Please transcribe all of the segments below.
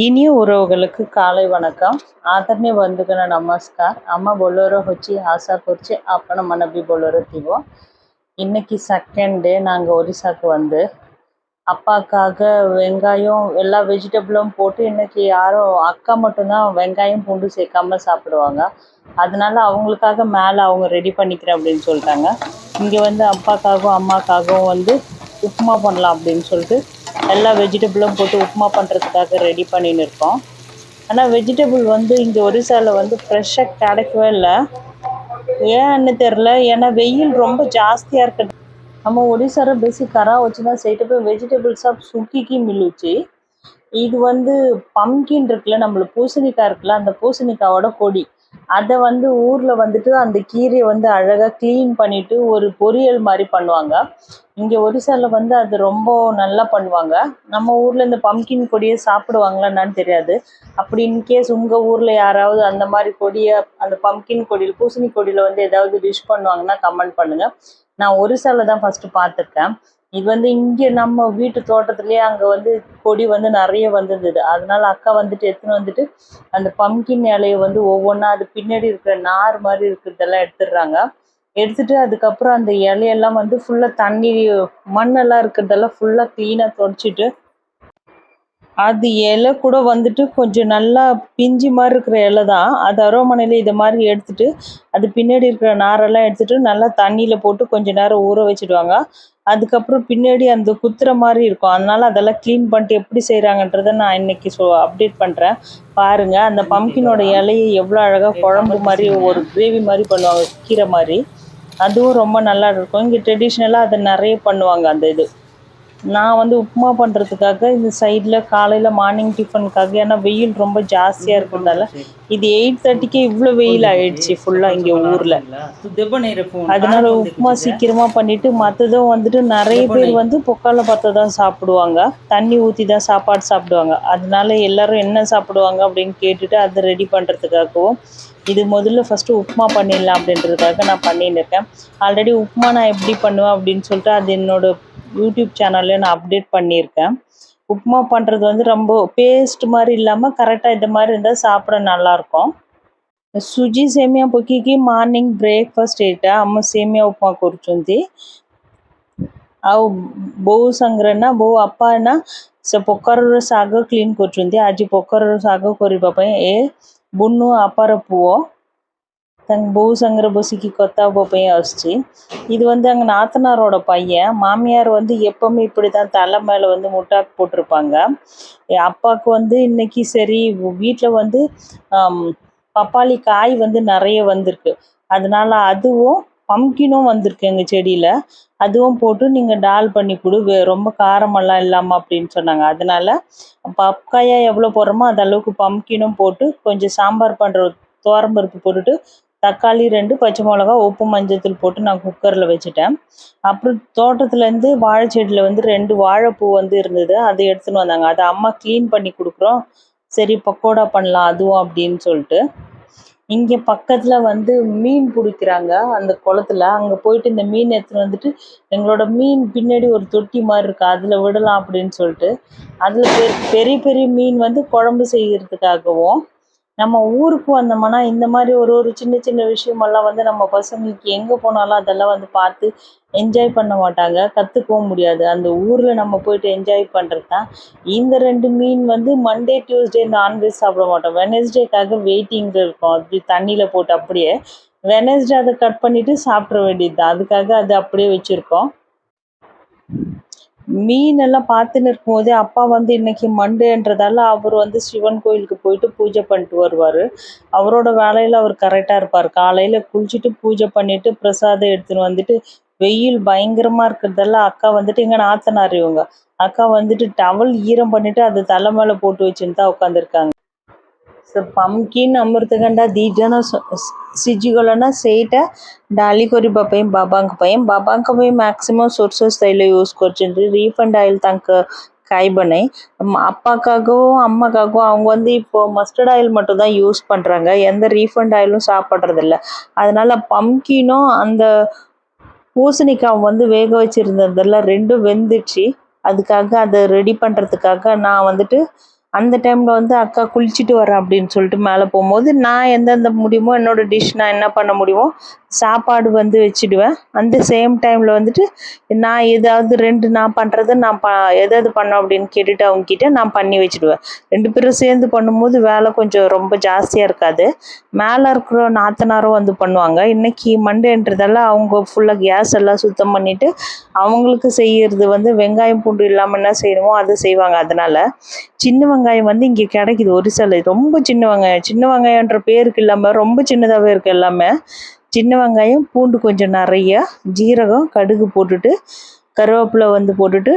இனிய உறவுகளுக்கு காலை வணக்கம். ಆದರಣೆ வந்துக்கணும் நமஸ்கார். அம்மா ಬೊಲ್ಲೋರೋ ಹೊಚ್ಚಿ ಆಸಾ குறிச்சி அப்போ மனபி நம்பி பொல்லோரோ தீவோ. இன்னைக்கு செகண்ட் டே நாங்கள் ஒரிசாக்கு வந்து அப்பாக்காக வெங்காயம் எல்லா வெஜிடபிளும் போட்டு இன்னைக்கு யாரும் அக்கா மட்டும்தான் வெங்காயம் பூண்டு சேர்க்காமல் சாப்பிடுவாங்க. அதனால அவங்களுக்காக மேலே அவங்க ரெடி பண்ணிக்கிறேன் அப்படின்னு சொல்லிட்டாங்க. இங்கே வந்து அப்பாக்காகவும் அம்மாக்காகவும் வந்து உப்புமா பண்ணலாம் அப்படின்னு சொல்லிட்டு எல்லா வெஜிடபிளும் போட்டு உப்புமா பண்ணுறதுக்காக ரெடி பண்ணின்னு இருக்கோம். ஆனால் வெஜிடபிள் வந்து இங்கே ஒரிசாவில் வந்து ஃப்ரெஷ்ஷாக கிடைக்கவே இல்லை. ஏன்னு தெரில ஏன்னா வெயில் ரொம்ப ஜாஸ்தியாக இருக்குது நம்ம ஒடிசாவில் பேசி கரா வச்சுன்னா செய்யட்டப்போ போய் வெஜிடபிள்ஸாக சுக்கிக்கு மில்லுச்சு. இது வந்து பம்கின் இருக்குல்ல நம்மள பூசணிக்காய் இருக்குல்ல அந்த பூசணிக்காயோட கொடி. அதை வந்து ஊரில் வந்துட்டு அந்த கீரையை வந்து அழகாக க்ளீன் பண்ணிட்டு ஒரு பொரியல் மாதிரி பண்ணுவாங்க. இங்கே ஒரிசாவில் வந்து அது ரொம்ப நல்லா பண்ணுவாங்க. நம்ம ஊரில் இந்த பம்கின் கொடியை சாப்பிடுவாங்களா என்னன்னு தெரியாது. அப்படி இன்கேஸ் உங்கள் ஊரில் யாராவது அந்த மாதிரி கொடியை அந்த பம்கின் கொடியில் பூசணி கொடியில் வந்து ஏதாவது டிஷ் பண்ணுவாங்கன்னா கமெண்ட் பண்ணுங்கள் நான் ஒரிசாவில் தான் ஃபஸ்ட்டு பார்த்துருக்கேன். இது வந்து இங்கே நம்ம வீட்டு தோட்டத்துலேயே அங்கே வந்து கொடி வந்து நிறைய வந்திருந்தது. அதனால அக்கா வந்துட்டு எடுத்துன்னு வந்துட்டு அந்த பம்கின் இலையை வந்து ஒவ்வொன்றா அது பின்னாடி இருக்கிற நார் மாதிரி இருக்கிறதெல்லாம் எடுத்துடுறாங்க. எடுத்துட்டு அதுக்கப்புறம் அந்த இலையெல்லாம் வந்து ஃபுல்லாக தண்ணி மண்ணெல்லாம் இருக்கிறதெல்லாம் ஃபுல்லாக க்ளீனாக தொடச்சிட்டு அது இலை கூட வந்துட்டு கொஞ்சம் நல்லா பிஞ்சு மாதிரி இருக்கிற இலை தான். அது அரோமனையில் இதை மாதிரி எடுத்துட்டு அது பின்னாடி இருக்கிற நாரெல்லாம் எடுத்துட்டு நல்லா தண்ணியில் போட்டு கொஞ்ச நேரம் ஊற வச்சிடுவாங்க. அதுக்கப்புறம் பின்னாடி அந்த குத்துற மாதிரி இருக்கும். அதனால அதெல்லாம் க்ளீன் பண்ணிட்டு எப்படி செய்கிறாங்கன்றதை நான் இன்னைக்கு ஸோ அப்டேட் பண்ணுறேன் பாருங்கள் அந்த பம்கினோட இலையை எவ்வளோ அழகாக குழம்பு மாதிரி ஒரு கிரேவி மாதிரி பண்ணுவாங்க கீரை மாதிரி. அதுவும் ரொம்ப நல்லா இருக்கும். இங்கே ட்ரெடிஷ்னலாக அதை நிறைய பண்ணுவாங்க அந்த இது. நான் வந்து உப்புமா பண்ணுறதுக்காக இந்த சைடில் காலையில் மார்னிங் டிஃபனுக்காக ஏன்னா வெயில் ரொம்ப ஜாஸ்தியாக இருக்கிறதால இது எயிட் தேர்ட்டிக்கே இவ்வளோ வெயில் ஆயிடுச்சு ஃபுல்லாக இங்கே ஊரில். அதனால உப்புமா சீக்கிரமாக பண்ணிட்டு மற்றதும் வந்துட்டு நிறைய பேர் வந்து பொக்கால பார்த்து தான் சாப்பிடுவாங்க. தண்ணி ஊற்றி தான் சாப்பாடு சாப்பிடுவாங்க. அதனால எல்லாரும் என்ன சாப்பிடுவாங்க அப்படின்னு கேட்டுட்டு அதை ரெடி பண்ணுறதுக்காகவும் இது முதல்ல ஃபஸ்ட்டு உப்புமா பண்ணிடலாம் அப்படின்றதுக்காக நான் பண்ணின்னு இருக்கேன். ஆல்ரெடி உப்புமா நான் எப்படி பண்ணுவேன் அப்படின்னு சொல்லிட்டு அது என்னோட யூடியூப் சேனல்லே நான் அப்டேட் பண்ணியிருக்கேன் உப்புமா பண்ணுறது வந்து ரொம்ப பேஸ்ட் மாதிரி இல்லாமல் கரெக்டாக இந்த மாதிரி இருந்தால் சாப்பிட நல்லாயிருக்கும் ସୁଜି ସେମିଆ ପକେଇକି ମର୍ଣ୍ଣିଂ ବ୍ରେକଫାଷ୍ଟ ଏଇଟା ଆମ ସେମିଆ ଉପମା କରୁଛନ୍ତି ଆଉ ବୋଉ ସାଙ୍ଗରେ ନା ବୋଉ ବାପା ନା ସେ ପୋଖରୀର ଶାଗ କ୍ଲିନ୍ କରୁଛନ୍ତି ଆଜି ପୋଖରୀର ଶାଗ କରିବା ପାଇଁ ଏ ବୁନୁ ଆପାର ପୁଅ தங்க பூசங்கிற சங்கர கொத்தா போப்பையும் வசிச்சு இது வந்து அங்கே நாத்தனாரோட பையன். மாமியார் வந்து எப்பவுமே இப்படி தான் தலை மேலே வந்து முட்டாக்கு போட்டிருப்பாங்க. என் அப்பாவுக்கு வந்து இன்னைக்கு சரி வீட்டில் வந்து பப்பாளி காய் வந்து நிறைய வந்திருக்கு. அதனால அதுவும் பம்கினும் வந்திருக்கு எங்கள் செடியில். அதுவும் போட்டு நீங்கள் டால் பண்ணி கொடு வே- ரொம்ப காரமெல்லாம் இல்லாமல் அப்படின்னு சொன்னாங்க. அதனால பப்பாயா எவ்வளோ போடுறோமோ அது அளவுக்கு பம்கினும் போட்டு கொஞ்சம் சாம்பார் பண்ணுற துவரம்பருப்பு போட்டுட்டு தக்காளி ரெண்டு பச்சை மிளகா உப்பு மஞ்சத்தூள் போட்டு நான் குக்கரில் வச்சுட்டேன். அப்புறம் தோட்டத்துலேருந்து வாழைச்செடியில் வந்து ரெண்டு வாழைப்பூ வந்து இருந்தது. அதை எடுத்துன்னு வந்தாங்க. அதை அம்மா க்ளீன் பண்ணி கொடுக்குறோம். சரி பக்கோடா பண்ணலாம் அதுவும் அப்படின்னு சொல்லிட்டு. இங்கே பக்கத்தில் வந்து மீன் பிடிக்கிறாங்க அந்த குளத்துல. அங்கே போயிட்டு இந்த மீன் எடுத்துன்னு வந்துட்டு எங்களோட மீன் பின்னாடி ஒரு தொட்டி மாதிரி இருக்குது அதில் விடலாம் அப்படின்னு சொல்லிட்டு. அதில் பெரிய பெரிய மீன் வந்து குழம்பு செய்கிறதுக்காகவும் நம்ம ஊருக்கு வந்தோம்னா இந்த மாதிரி ஒரு ஒரு சின்ன சின்ன விஷயமெல்லாம் வந்து நம்ம பசங்களுக்கு எங்கே போனாலும் அதெல்லாம் வந்து பார்த்து என்ஜாய் பண்ண மாட்டாங்க. கற்றுக்கவும் முடியாது. அந்த ஊரில் நம்ம போயிட்டு என்ஜாய் பண்ணுறது தான் இந்த ரெண்டு மீன் வந்து மண்டே டியூஸ்டே நான்வெஜ் சாப்பிட மாட்டோம். வெனஸ்டேக்காக வெயிட்டிங்கில் இருக்கும். அப்படி தண்ணியில் போட்டு அப்படியே வெனஸ்டே அதை கட் பண்ணிவிட்டு சாப்பிட்ற வேண்டியது தான் அதுக்காக அது அப்படியே வச்சுருக்கோம். மீனெல்லாம் பார்த்துன்னு இருக்கும்போதே அப்பா வந்து இன்னைக்கு மண்டேன்றதால அவர் வந்து சிவன் கோயிலுக்கு போயிட்டு பூஜை பண்ணிட்டு வருவார். அவரோட வேலையில் அவர் கரெக்டாக இருப்பார். காலையில் குளிச்சுட்டு பூஜை பண்ணிட்டு பிரசாதம் எடுத்துன்னு வந்துட்டு வெயில் பயங்கரமாக இருக்கிறதால அக்கா வந்துட்டு இங்கே நாத்தனார் இவங்க. அக்கா வந்துட்டு டவல் ஈரம் பண்ணிட்டு அது தலை மேலே போட்டு வச்சுன்னு தான் உட்காந்துருக்காங்க ସେ ପମ୍ପକିନ୍ ଅମୃତଭଣ୍ଡା ଦୁଇ ଜଣ ସିଝିଗଲା ସେଇଟା ଡାଲି କରିବା ପାଇଁ ବାବାଙ୍କ ପାଇଁ ବାବାଙ୍କ ପାଇଁ ମ୍ୟାକ୍ସିମମ୍ ସୋର୍ସେସ୍ ତେଲ ୟୁଜ୍ କରିଛନ୍ତି ରିଫଣ୍ଡ ଅଏଲ୍ ତାଙ୍କ காய்பனை பண்ணை அப்பாக்காகவும் அம்மாக்காகவும் அவங்க வந்து இப்போது மஸ்டர்ட் ஆயில் மட்டும்தான் யூஸ் பண்ணுறாங்க எந்த ரீஃபண்ட் ஆயிலும் சாப்பிட்றதில்ல அதனால் பம்கினும் அந்த பூசணிக்காய் வந்து வேக வச்சிருந்ததெல்லாம் ரெண்டும் வெந்துச்சு அதுக்காக அதை ரெடி பண்ணுறதுக்காக நான் வந்துட்டு அந்த டைமில் வந்து அக்கா குளிச்சுட்டு வரேன் அப்படின்னு சொல்லிட்டு மேலே போகும்போது நான் எந்தெந்த முடியுமோ என்னோடய டிஷ் நான் என்ன பண்ண முடியுமோ சாப்பாடு வந்து வச்சுடுவேன். அந்த சேம் டைமில் வந்துட்டு நான் ஏதாவது ரெண்டு நான் பண்ணுறது நான் ப எதாவது பண்ணோம் அப்படின்னு கேட்டுட்டு அவங்கக்கிட்ட நான் பண்ணி வச்சுடுவேன். ரெண்டு பேரும் சேர்ந்து பண்ணும்போது வேலை கொஞ்சம் ரொம்ப ஜாஸ்தியாக இருக்காது. மேலே இருக்கிற நாத்தனாரும் வந்து பண்ணுவாங்க. இன்றைக்கி மண்டேன்றதால அவங்க ஃபுல்லாக கேஸ் எல்லாம் சுத்தம் பண்ணிவிட்டு அவங்களுக்கு செய்கிறது வந்து வெங்காயம் பூண்டு இல்லாமல் என்ன செய்யணுமோ அதை செய்வாங்க. அதனால் சின்ன வெங்காயம் வந்து இங்கே கிடைக்குது. ஒரு சில ரொம்ப சின்ன வெங்காயம். சின்ன வெங்காயன்ற பேருக்கு இல்லாமல் ரொம்ப சின்னதாகவே இருக்குது எல்லாமே. சின்ன வெங்காயம் பூண்டு கொஞ்சம் நிறையா ஜீரகம் கடுகு போட்டுட்டு கருவேப்பிலை வந்து போட்டுட்டு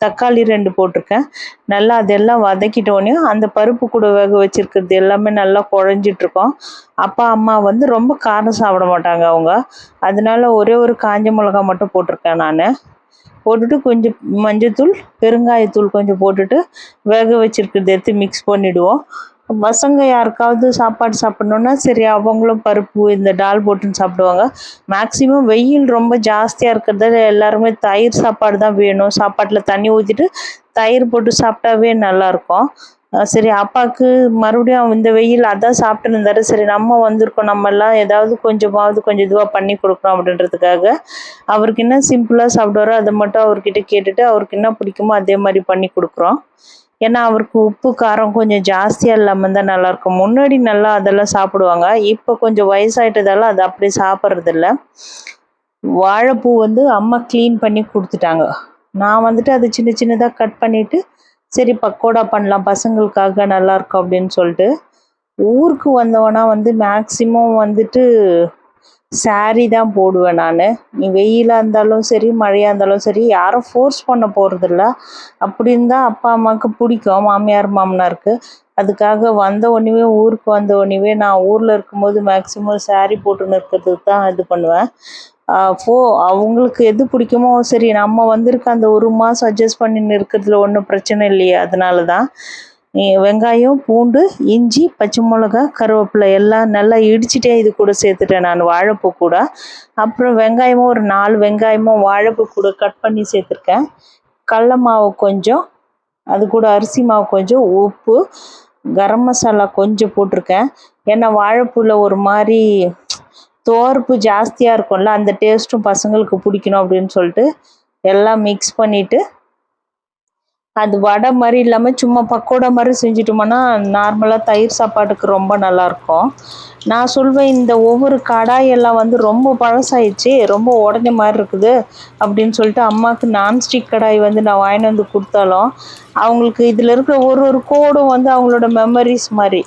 தக்காளி ரெண்டு போட்டிருக்கேன். நல்லா அதெல்லாம் வதக்கிட்டோன்னே அந்த பருப்பு கூட வேக வச்சுருக்கிறது எல்லாமே நல்லா குழஞ்சிட்ருக்கோம் அப்பா அம்மா வந்து ரொம்ப காரம் சாப்பிட மாட்டாங்க அவங்க. அதனால ஒரே ஒரு காஞ்ச மிளகா மட்டும் போட்டிருக்கேன் நான். போட்டுட்டு கொஞ்சம் மஞ்சத்தூள் பெருங்காயத்தூள் கொஞ்சம் போட்டுட்டு வேக வச்சுருக்கிறது எடுத்து மிக்ஸ் பண்ணிவிடுவோம் பசங்க யாருக்காவது சாப்பாடு சாப்பிட்ணுன்னா சரி அவங்களும் பருப்பு இந்த டால் போட்டுன்னு சாப்பிடுவாங்க. மேக்ஸிமம் வெயில் ரொம்ப ஜாஸ்தியாக இருக்கிறதால எல்லாருமே தயிர் சாப்பாடு தான் வேணும். சாப்பாட்டில் தண்ணி ஊற்றிட்டு தயிர் போட்டு சாப்பிட்டாவே நல்லாயிருக்கும் சரி அப்பாவுக்கு மறுபடியும் இந்த வெயில் அதான் சாப்பிட்டு இருந்தாரு. சரி நம்ம வந்திருக்கோம். நம்ம எல்லாம் ஏதாவது கொஞ்சமாவது கொஞ்சம் இதுவாக பண்ணி கொடுக்குறோம் அப்படின்றதுக்காக. அவருக்கு என்ன சிம்பிளாக சாப்பிடுவாரோ அதை மட்டும் அவர்கிட்ட கேட்டுட்டு அவருக்கு என்ன பிடிக்குமோ அதே மாதிரி பண்ணி கொடுக்குறோம். ஏன்னா அவருக்கு உப்பு காரம் கொஞ்சம் ஜாஸ்தியாக இல்லாமல் தான் நல்லாயிருக்கும். முன்னாடி நல்லா அதெல்லாம் சாப்பிடுவாங்க. இப்போ கொஞ்சம் வயசாயிட்டதால அது அப்படியே சாப்பிட்றதில்ல. வாழைப்பூ வந்து அம்மா க்ளீன் பண்ணி கொடுத்துட்டாங்க. நான் வந்துட்டு அதை சின்ன சின்னதாக கட் பண்ணிவிட்டு சரி பக்கோடா பண்ணலாம். பசங்களுக்காக நல்லாயிருக்கும் அப்படின்னு சொல்லிட்டு ஊருக்கு வந்தவனா வந்து மேக்சிமம் வந்துட்டு சாரீ தான் போடுவேன் நான். நீ வெயிலாக இருந்தாலும் சரி மழையாக இருந்தாலும் சரி யாரும் ஃபோர்ஸ் பண்ண போகிறதில்ல அப்படி இருந்தால் அப்பா அம்மாவுக்கு பிடிக்கும். மாமியார் மாமனாருக்கு. அதுக்காக வந்த உடனே ஊருக்கு வந்த உடனே நான் ஊரில் இருக்கும்போது மேக்ஸிமம் சாரீ போட்டுன்னு இருக்கிறதுக்கு தான் இது பண்ணுவேன். ஃபோ அவங்களுக்கு எது பிடிக்குமோ சரி நம்ம வந்திருக்க அந்த ஒரு மாதம் அட்ஜஸ்ட் பண்ணின்னு இருக்கிறதுல ஒன்றும் பிரச்சனை இல்லையே அதனால தான் வெங்காயம் பூண்டு இஞ்சி பச்சை மிளகா கருவேப்பிலை எல்லாம் நல்லா இடிச்சிட்டே இது கூட சேர்த்துட்டேன் நான் வாழைப்பூ கூட. அப்புறம் வெங்காயமும் ஒரு நாலு வெங்காயமும் வாழைப்பூ கூட கட் பண்ணி சேர்த்துருக்கேன். கடல மாவு கொஞ்சம் அது கூட அரிசி மாவு கொஞ்சம் உப்பு கரம் மசாலா கொஞ்சம் போட்டிருக்கேன். ஏன்னா வாழைப்பூவில் ஒரு மாதிரி தோர்ப்பு ஜாஸ்தியாக இருக்கும்ல அந்த டேஸ்ட்டும் பசங்களுக்கு பிடிக்கணும் அப்படின்னு சொல்லிட்டு எல்லாம் மிக்ஸ் பண்ணிவிட்டு அது வடை மாதிரி இல்லாமல் சும்மா பக்கோடா மாதிரி செஞ்சுட்டோம்னா நார்மலாக தயிர் சாப்பாட்டுக்கு ரொம்ப நல்லாயிருக்கும் நான் சொல்வேன் இந்த ஒவ்வொரு கடாயெல்லாம் வந்து ரொம்ப பழசாயிடுச்சு ரொம்ப உடஞ்ச மாதிரி இருக்குது அப்படின்னு சொல்லிட்டு அம்மாவுக்கு நான்ஸ்டிக் கடாய் வந்து நான் வாங்கிட்டு வந்து கொடுத்தாலும் அவங்களுக்கு இதில் இருக்கிற ஒரு ஒரு கோடும் வந்து அவங்களோட மெமரிஸ் மாதிரி.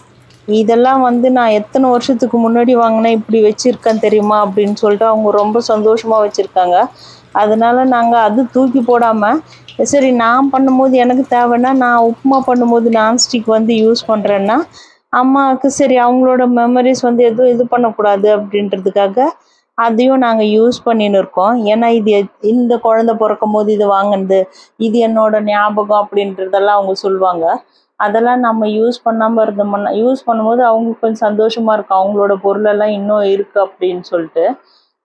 இதெல்லாம் வந்து நான் எத்தனை வருஷத்துக்கு முன்னாடி வாங்கினேன் இப்படி வச்சுருக்கேன் தெரியுமா அப்படின்னு சொல்லிட்டு அவங்க ரொம்ப சந்தோஷமாக வச்சுருக்காங்க. அதனால் நாங்கள் அது தூக்கி போடாமல் சரி நான் பண்ணும்போது எனக்கு தேவைன்னா நான் உப்புமா பண்ணும்போது நான்ஸ்டிக் வந்து யூஸ் பண்ணுறேன்னா அம்மாவுக்கு சரி அவங்களோட மெமரிஸ் வந்து எதுவும் இது பண்ணக்கூடாது அப்படின்றதுக்காக அதையும் நாங்கள் யூஸ் பண்ணின்னு இருக்கோம். ஏன்னா இது இந்த குழந்த பிறக்கும் போது இது வாங்கினது இது என்னோட ஞாபகம் அப்படின்றதெல்லாம் அவங்க சொல்லுவாங்க. அதெல்லாம் நம்ம யூஸ் பண்ணாமல் இருந்தோம்னா யூஸ் பண்ணும்போது அவங்களுக்கு கொஞ்சம் சந்தோஷமாக இருக்கும். அவங்களோட பொருளெல்லாம் இன்னும் இருக்குது அப்படின்னு சொல்லிட்டு.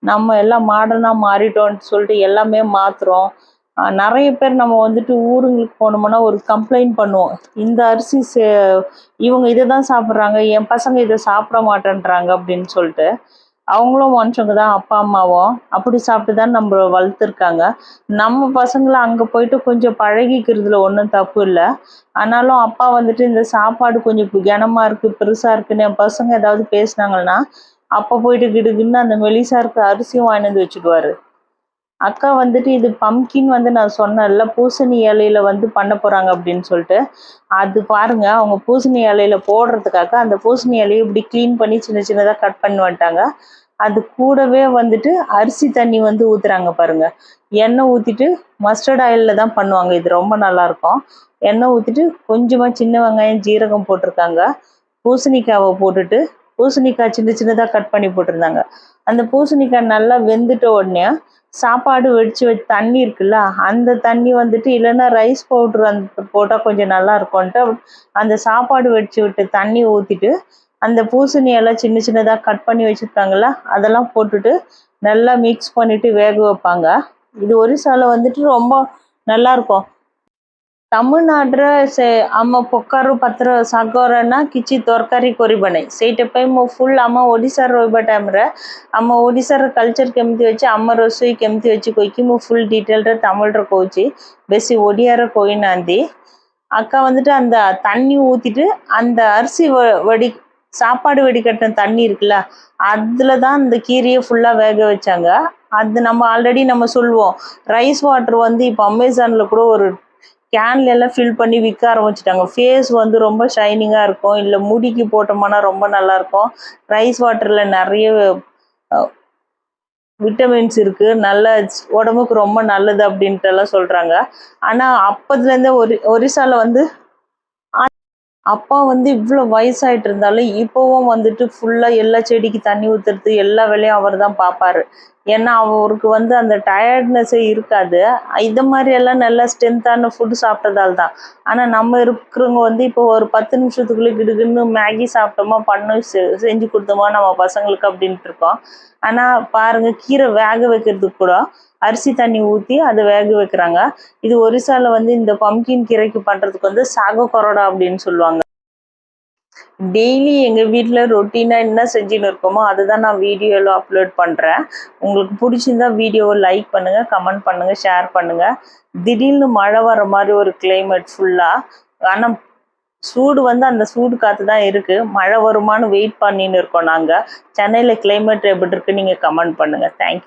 நம்ம எல்லாம் மாடர்னாக மாறிட்டோம்னு சொல்லிட்டு எல்லாமே மாற்றுறோம் நிறைய பேர் நம்ம வந்துட்டு ஊருங்களுக்கு போனோம்னா ஒரு கம்ப்ளைண்ட் பண்ணுவோம். இந்த அரிசி சே இவங்க இதை தான் சாப்பிட்றாங்க என் பசங்க இதை சாப்பிட மாட்டேன்றாங்க அப்படின்னு சொல்லிட்டு அவங்களும் மனுஷங்க தான் அப்பா அம்மாவும் அப்படி சாப்பிட்டு தான் நம்ம வளர்த்துருக்காங்க. நம்ம பசங்களை அங்கே போயிட்டு கொஞ்சம் பழகிக்கிறதுல ஒன்றும் தப்பு இல்லை. ஆனாலும் அப்பா வந்துட்டு இந்த சாப்பாடு கொஞ்சம் கனமாக இருக்குது பெருசாக இருக்குன்னு என் பசங்க ஏதாவது பேசினாங்கன்னா அப்போ போயிட்டு கிடுக்குன்னு அந்த மெலிசா இருக்க அரிசியும் வாங்கிட்டு வந்து வச்சுடுவாரு. அக்கா வந்துட்டு இது பம்கின் வந்து நான் சொன்னேன்ல பூசணி இலையில வந்து பண்ண போகிறாங்க அப்படின்னு சொல்லிட்டு அது பாருங்க அவங்க பூசணி இலையில போடுறதுக்காக அந்த பூசணி இலையை இப்படி க்ளீன் பண்ணி சின்ன சின்னதாக கட் பண்ணி வந்துட்டாங்க. அது கூடவே வந்துட்டு அரிசி தண்ணி வந்து ஊற்றுறாங்க பாருங்க. எண்ணெய் ஊற்றிட்டு மஸ்டர்ட் ஆயிலில் தான் பண்ணுவாங்க இது ரொம்ப நல்லாயிருக்கும். எண்ணெய் ஊற்றிட்டு கொஞ்சமாக சின்ன வெங்காயம் ஜீரகம் போட்டிருக்காங்க. பூசணிக்காவை போட்டுட்டு பூசணிக்காய் சின்ன சின்னதாக கட் பண்ணி போட்டிருந்தாங்க. அந்த பூசணிக்காய் நல்லா வெந்துட்ட உடனே சாப்பாடு வெடிச்சு வச்சு தண்ணி இருக்குல்ல அந்த தண்ணி வந்துட்டு இல்லைன்னா ரைஸ் பவுட்ரு அந்த போட்டால் கொஞ்சம் நல்லா இருக்கும்ன்ட்டு அந்த சாப்பாடு வெடிச்சு விட்டு தண்ணி ஊற்றிட்டு அந்த பூசணியெல்லாம் சின்ன சின்னதாக கட் பண்ணி வச்சுருக்காங்கல்ல அதெல்லாம் போட்டுட்டு நல்லா மிக்ஸ் பண்ணிவிட்டு வேக வைப்பாங்க. இது ஒரிசாவில் வந்துட்டு ரொம்ப நல்லாயிருக்கும் ତାମିଲନାଡୁରେ ସେ ଆମ କଖାରୁ ପତ୍ର ଶାଗର ନା କିଛି ତରକାରୀ କରିବ ନାହିଁ ସେଇଟା ପାଇଁ ମୁଁ ଫୁଲ୍ ଆମ ଓଡ଼ିଶାରେ ରହିବା ଟାଇମ୍ରେ ଆମ ଓଡ଼ିଶାର କଲଚର୍ କେମିତି ଅଛି ଆମ ରୋଷେଇ କେମିତି ଅଛି କହିକି ମୁଁ ஃபுல் டீட்டெயில்டாக தமிழில் கவுச்சு பேசி ஒடியார போயினாந்தி அக்கா வந்துட்டு அந்த தண்ணி ஊற்றிட்டு அந்த அரிசி வ- வடி சாப்பாடு வடிகட்டின தண்ணி இருக்குல்ல அதில் தான் இந்த கீரையை ஃபுல்லாக வேக வச்சாங்க அது நம்ம ஆல்ரெடி நம்ம சொல்லுவோம் ரைஸ் வாட்டர் வந்து இப்போ அமேசானில் கூட ஒரு கேன்ல எல்லாம் ஃபில் பண்ணி விற்க ஆரம்பிச்சிட்டாங்க. ஃபேஸ் வந்து ரொம்ப ஷைனிங்காக இருக்கும். இல்லை முடிக்கு போட்டோம்னா ரொம்ப நல்லா இருக்கும். ரைஸ் வாட்டரில் நிறைய விட்டமின்ஸ் இருக்கு. நல்ல உடம்புக்கு ரொம்ப நல்லது அப்படின்ட்டுலாம் சொல்றாங்க. ஆனா அப்பதுலேருந்தே ஒரு ஒரிசால வந்து அப்பா வந்து இவ்வளோ வயசாயிட்டு இருந்தாலும் இப்போவும் வந்துட்டு ஃபுல்லாக எல்லா செடிக்கு தண்ணி ஊற்றுறது எல்லா வேலையும் அவர் தான் பார்ப்பாரு ஏன்னா அவருக்கு வந்து அந்த டயர்ட்னஸே இருக்காது. இது மாதிரி எல்லாம் நல்லா ஸ்ட்ரென்த்தான ஃபுட்டு சாப்பிட்டதால் தான். ஆனால் நம்ம இருக்கிறவங்க வந்து இப்போ ஒரு பத்து நிமிஷத்துக்குள்ளே கிடுகுன்னு மேகி சாப்பிட்டோமா பண்ணு செ- செஞ்சு கொடுத்தோமா நம்ம பசங்களுக்கு அப்படின்ட்டு இருக்கோம். ஆனால் பாருங்க கீரை வேக வைக்கிறதுக்கு கூட அரிசி தண்ணி ஊற்றி அதை வேக வைக்கிறாங்க. இது ஒரிசால வந்து இந்த பம்கின் கீரைக்கு பண்ணுறதுக்கு வந்து சாக கொரோடா அப்படின்னு சொல்லுவாங்க. டெய்லி எங்கள் வீட்டில் ரொட்டீனாக என்ன செஞ்சுன்னு இருக்கோமோ அதை தான் நான் வீடியோவில் அப்லோட் பண்ணுறேன் உங்களுக்கு பிடிச்சிருந்தா வீடியோவை லைக் பண்ணுங்கள் கமெண்ட் பண்ணுங்கள் ஷேர் பண்ணுங்கள் திடீர்னு மழை வர மாதிரி ஒரு கிளைமேட் ஃபுல்லாக ஆனால் சூடு வந்து அந்த சூடு காற்று தான் இருக்குது மழை வருமான்னு வெயிட் பண்ணின்னு இருக்கோம் நாங்கள் சென்னையில் கிளைமேட் எப்படி இருக்குன்னு நீங்கள் கமெண்ட் பண்ணுங்கள் தேங்க்யூ